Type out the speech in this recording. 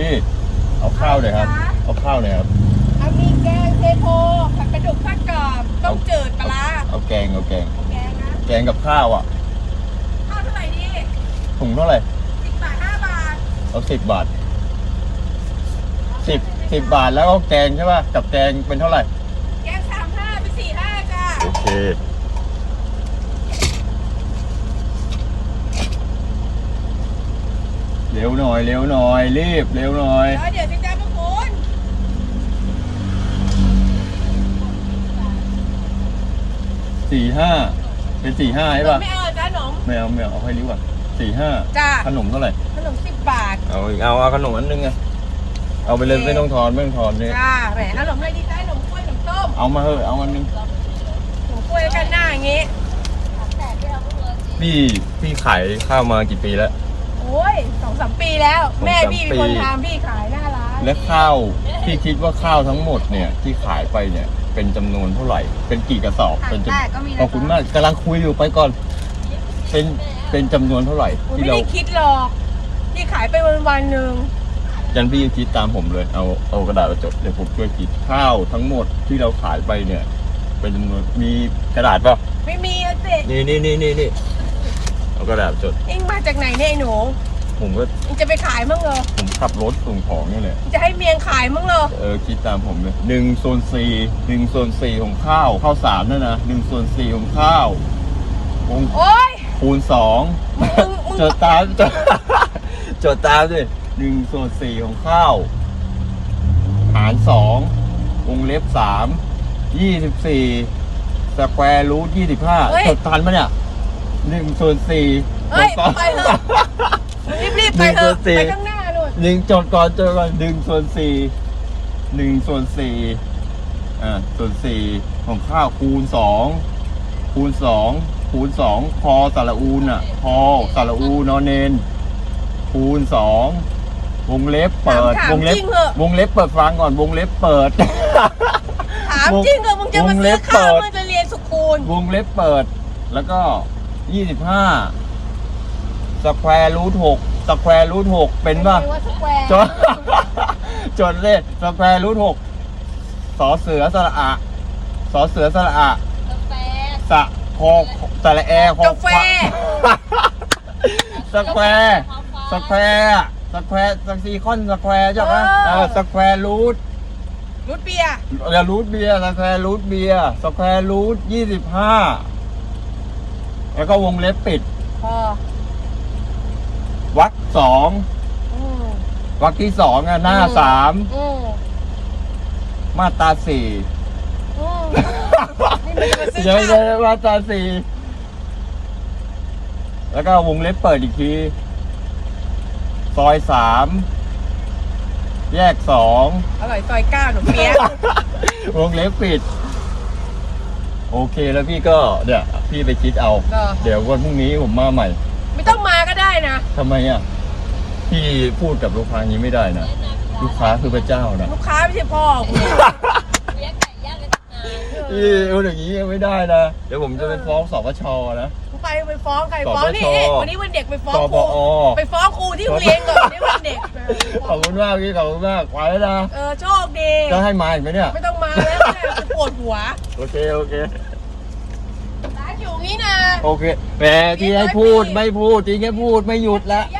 เนี่ยครับ เอามีแกงเทโพผัดปลาดุกทอดกรอบต้มจืดปลาร้าเอาแกงเอาแกง แกงนะแกงกับข้าวอะข้าวเท่าไหร่ดีถุงเท่าไหร่สิบบาทห้าบาทเอาสิบบาทสิบสิบบาทแล้วก็แกงใช่ป่ะกับแกงเป็นเท่าไหร่ แกงสามห้าเป็นสี่ห้าจ้าโอเค เร็วหน่อยเร็วหน่อยรีบเร็วหน่อยแล้วเดี๋ยวจะจ้าพวกคุณสี่ห้าเป็นสี่ห้าใช่ป่ะไม่เอาจ้าหนมไม่เอาไม่เอาเอาให้ริ้วก่อนสี่ห้าจ้าขนมเท่าไหร่ขนมสิบบาทเอาอีกเอาเอาขนมอันนึงไงเอาไปเลยโอเคไม่ต้องทอนไม่ต้องทอนเนี่ยจ้าแหมขนมอะไรดีจ้าขนมกล้วยขนมต้มเอามาเถอะเอาอันนึงขนมกล้วยแล้วกันหน้าอย่างงี้พี่พี่ขายข้าวมากี่ปีแล้วโอ้ยสองสามปีแล้วสองสามแม่พี่เป็นคนปีทำพี่ขายหน้าร้านและข้าวพี่คิดว่าข้าวทั้งหมดเนี่ยที่ขายไปเนี่ยเป็นจำนวนเท่าไหร่ เป็นกี่กระสอบเป็นจำแต่ก็มีขอบคุณมากกำลังคุยอยู่ไปก่อน เป็นเป็นจำนวนเท่าไหร่ผมที่ไม่เราได้คิดหรอกพี่ขายไปวันวันๆหนึ่งยันพี่คิดตามผมเลยเอาเอากระดาษมาจดเดี๋ยวผมช่วยคิดข้าวทั้งหมดที่เราขายไปเนี่ย เป็นจำนวนมีกระดาษป่ะไม่มีอะสินี่นี่นี่นี่นี่ เอากระดาษจด เอ็งมาจากไหนเนี่ยไอ้หนูผมก็เอ็งจะไปขายมั้งเหรอผมขับรถส่งของนี่แหละเอ็งจะให้เมียงขายมั้งเหรอ เออคิดตามผมเลยหนึ่งส่วนสี่หนึ่งส่วนสี่ของข้าวข้าวสารนั่นนะหนึ่งส่วนสี่ของข้าวคูณโอ๊ย คูณสองมึงมึง จดตามจดจดตามด้วยหนึ่งส่วนสี่ของข้าว หารสองวงเล็บสามยี่สิบสี่สแควร์รูทยี่สิบห้าจดทันปะเนี่ย หนึ่งส่วนสี่เฮ้ยจดก่อนไปเถอะรีบๆไปเถอะหนึ่งส่วนสี่ไปข้างหน้านู่นหนึ่งจดก่อนจดก่อนหนึ่งส่วนสี่หนึ่งส่วนสี่อ่าส่วนสี่ของข้าวคูณสองคูณสองคูณสองพอสระอูนอะพอสระอูนอนเนน คูณสองวงเล็บเปิดถามวงเล็บจริงเหอะวงเล็บเปิดฟังก่อนวงเล็บเปิด ถามจริงเหรอมึงจะมาวงเล็ซื้อบข้าวเปิดมึงจะเรียนสุคูลวงเล็บเปิด แล้วก็ ยี่สิบห้าสแควร์รูทหกสแควร์รูทหกเป็นป่ะไม่ว่าสแควร์จด จดเลยสแควร์รูทหกสอเสือสระอะสอเสือสระอะสะคอสระแอคอกาแฟ สแควร์ สแควร์อะสแควร์สซีคอนสแควร์ใช่ไหมเออสแควร์รูทรุดเบียร์เรือรูทเบียร์สแควร์รูทเบียร์สแควร์รูทยี่สิบห้า แล้วก็วงเล็บปิดพอวักสองอืมวักที่สองอะหน้าสามอืมมาตราสี่อืมนี่มันจะมาซื้อเดี๋ยวข้าวเดี๋ยวมาตราสี่แล้วก็วงเล็บเปิดอีกที ซอยสามแยกสองอร่อยซอยเก้าหนมเปี๊ยะ วงเล็บปิด โอเคแล้วพี่ก็เนี่ยพี่ไปคิดเอา เหรอ เดี๋ยววันพรุ่งนี้ผมมาใหม่ไม่ต้องมาก็ได้นะ ทำไมอะพี่พูดกับลูกค้าอย่างนี้ไม่ได้นะลูกค้าคือพระเจ้านะ ลูกค้าไม่ใช่พ่อกูพี่พูดอย่างนี้ไม่ได้นะเดี๋ยวผมจะไปฟ้องสปชนะ กูไปไปฟ้องใครสปชฟ้องนี่นี่วันนี้วันเด็กไปฟ้องสคปรูอไปฟ้องครูที่โรงเรียนก่อนวันนี้วันเด็กขอบคุณมากพี่ขอบคุณมากไว้นะเออโชคดี จะให้มาอีกไหมเนี่ย ไม่ต้องมาแล้วแม่กู ปวดหัวโอเค โอเค ร้านอยู่นี่นะโอเคแหมที่ให้พูดไม่พูดจริงให้พูดไม่หยุดละย่